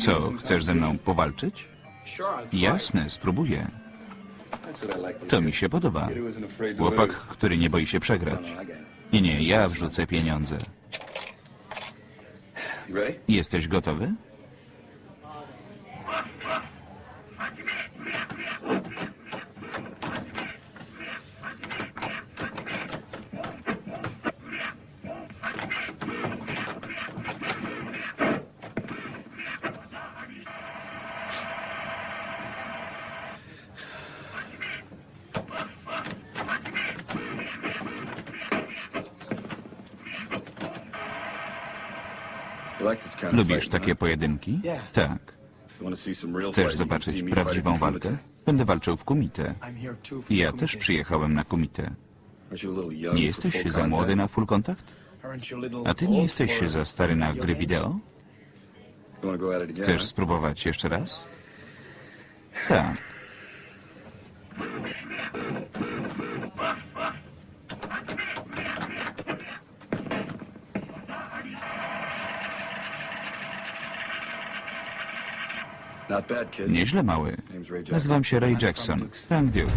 Co, chcesz ze mną powalczyć? Jasne, spróbuję. To mi się podoba. Chłopak, który nie boi się przegrać. Nie, nie, ja wrzucę pieniądze. Jesteś gotowy? Lubisz takie pojedynki? Tak. Chcesz zobaczyć prawdziwą walkę? Będę walczył w kumite. Ja też przyjechałem na kumite. Nie jesteś za młody na full kontakt? A ty nie jesteś za stary na gry wideo? Chcesz spróbować jeszcze raz? Tak. Nieźle mały. Nazywam się Ray Jackson. Frank Dukes.